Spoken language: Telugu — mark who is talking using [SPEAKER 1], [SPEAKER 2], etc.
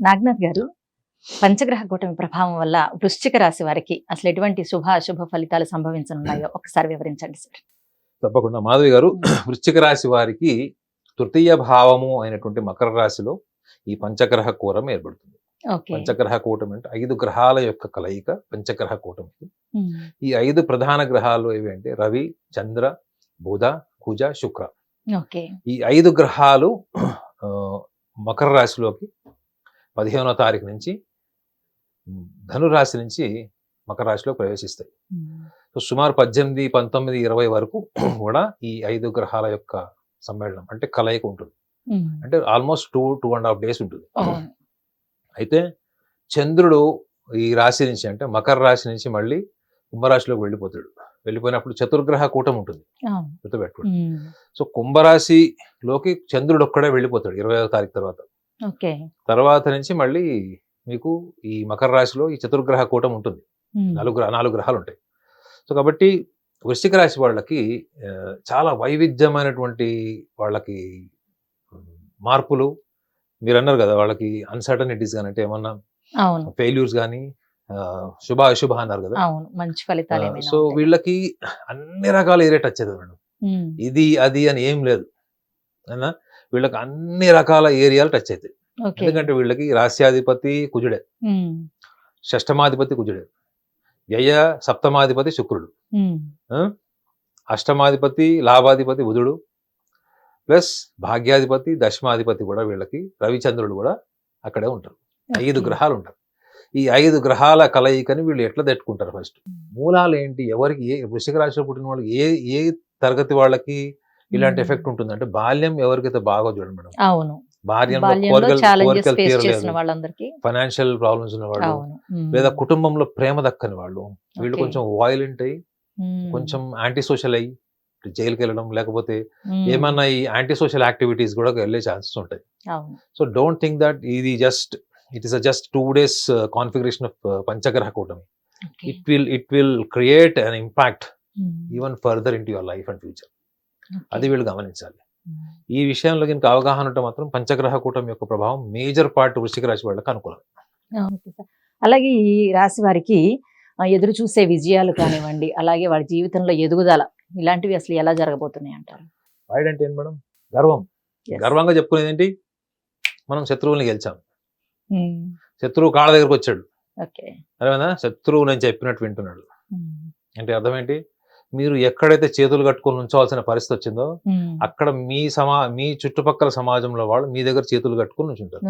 [SPEAKER 1] నాగనాథ్ గారు పంచగ్రహ కూటమి ప్రభావం వల్ల వృశ్చిక రాశి వారికి అసలు ఎటువంటి శుభ అశుభ ఫలితాలు సంభవించనున్నాయో ఒకసారి వివరించండి సార్.
[SPEAKER 2] తప్పకుండా. మాధవి గారు వృశ్చిక రాశి వారికి తృతీయ భావము అయినటువంటి మకర రాశిలో ఈ పంచగ్రహ కూరం ఏర్పడుతుంది. పంచగ్రహ కూటమి అంటే ఐదు గ్రహాల యొక్క కలయిక పంచగ్రహ కూటమి ఈ ఐదు ప్రధాన గ్రహాలు ఏవి అంటే రవి చంద్ర బుధ కుజ శుక్ర.
[SPEAKER 1] ఓకే.
[SPEAKER 2] ఈ ఐదు గ్రహాలు మకర రాశిలోకి పదిహేనో తారీఖు నుంచి ధనురాశి నుంచి మకర రాశిలో ప్రవేశిస్తాయి. సో సుమారు పద్దెనిమిది పంతొమ్మిది ఇరవై వరకు కూడా ఈ ఐదు గ్రహాల యొక్క సమ్మేళనం అంటే కలయిక ఉంటుంది. అంటే almost two two and half days ఉంటుంది. అయితే చంద్రుడు ఈ రాశి నుంచి అంటే మకర రాశి నుంచి మళ్ళీ కుంభరాశిలోకి వెళ్ళిపోతాడు. వెళ్ళిపోయినప్పుడు చతుర్గ్రహ కూటం ఉంటుంది. గుర్తుపెట్టుకోండి. సో కుంభరాశిలోకి చంద్రుడు ఒక్కడే వెళ్ళిపోతాడు ఇరవై తారీఖు తర్వాత.
[SPEAKER 1] ఓకే.
[SPEAKER 2] తర్వాత నుంచి మళ్ళీ మీకు ఈ మకర రాశిలో ఈ చతుర్గ్రహ కూటం ఉంటుంది. నాలుగు గ్రహ- నాలుగు గ్రహాలు ఉంటాయి. సో కాబట్టి వృశ్చిక రాశి వాళ్ళకి చాలా వైవిధ్యమైనటువంటి వాళ్ళకి మార్పులు మీరు అన్నారు కదా వాళ్ళకి అన్సర్టనిటీస్ కానీ అంటే ఏమన్నా ఫెయిల్యూర్స్ కానీ శుభ అశుభ అన్నారు కదా.
[SPEAKER 1] మంచి ఫలితాలు
[SPEAKER 2] సో? వీళ్ళకి అన్ని రకాల ఏరియా టచ్ అవుతుంది మేడం
[SPEAKER 1] ఉమ్,
[SPEAKER 2] ఇది అది అని ఏం లేదు. అయినా వీళ్ళకి అన్ని రకాల ఏరియాలు టచ్ అవుతాయి ఎందుకంటే వీళ్ళకి రాస్యాధిపతి కుజుడే. షష్టమాధిపతి కుజుడే. వ్యయ సప్తమాధిపతి శుక్రుడు. అష్టమాధిపతి లాభాధిపతి బుధుడు. ప్లస్ భాగ్యాధిపతి దశమాధిపతి కూడా వీళ్ళకి రవిచంద్రుడు కూడా అక్కడే ఉంటారు. ఐదు. గ్రహాలు ఉంటారు. ఈ ఐదు గ్రహాల కలయికని వీళ్ళు ఎట్లా తట్టుకుంటారు ఫస్ట్ మూలాలు ఏంటి? ఎవరికి ఏ వృషిక రాశిలో పుట్టిన వాళ్ళకి ఏ ఏ తరగతి వాళ్ళకి ఇలాంటి. ఎఫెక్ట్ ఉంటుంది అంటే బాల్యం ఎవరికైతే బాగా చూడండి మేడం.
[SPEAKER 1] అవును.
[SPEAKER 2] ఫైనాన్షియల్ ప్రాబ్లమ్స్ ఉన్న వాళ్ళు
[SPEAKER 1] అవును. ఉమ్,
[SPEAKER 2] లేదా కుటుంబంలో ప్రేమ దక్కని వాళ్ళు వీళ్ళు. కొంచెం వాయిలెంట్ అయ్యి కొంచెం యాంటీ సోషల్ అయ్యి జైలుకి వెళ్ళడం లేకపోతే ఏమన్నా ఈ యాంటీ సోషల్ యాక్టివిటీస్ కూడా వెళ్ళే ఛాన్సెస్ ఉంటాయి. సో డోంట్ థింక్ దట్ ఇది just it is just two days configuration of పంచగ్రహ కూటమి. It will it will create an impact even further in to your life and future. అది వీళ్ళు గమనించాలి. ఈ విషయంలో కనుక అవగాహన ఉంటే మాత్రం పంచగ్రహ కూటమి యొక్క ప్రభావం మేజర్ పార్ట్ వృశ్చిక రాశి వాళ్ళకి అనుకూలం.
[SPEAKER 1] అలాగే ఈ రాశి వారికి ఎదురు చూసే విజయాలు కానివ్వండి అలాగే వాడి జీవితంలో ఎదుగుదల ఇలాంటివి అసలు ఎలా జరగబోతున్నాయి అంటారు?
[SPEAKER 2] వైడ్ అంటే ఏంటి మేడం? గర్వం. గర్వంగా చెప్పుకునేది ఏంటి? మనం శత్రువుల్ని గెలిచాం. శత్రువు కాళ్ళ దగ్గరకు వచ్చాడు. అదేనా శత్రువు నేను చెప్పినట్టు వింటున్నాడు. అంటే అర్థం ఏంటి? మీరు ఎక్కడైతే చేతులు కట్టుకొని ఉంచవలసిన పరిస్థితి వచ్చిందో అక్కడ మీ సమా మీ చుట్టుపక్కల సమాజంలో వాళ్ళు మీ దగ్గర చేతులు కట్టుకొని ఉంచుంటారు.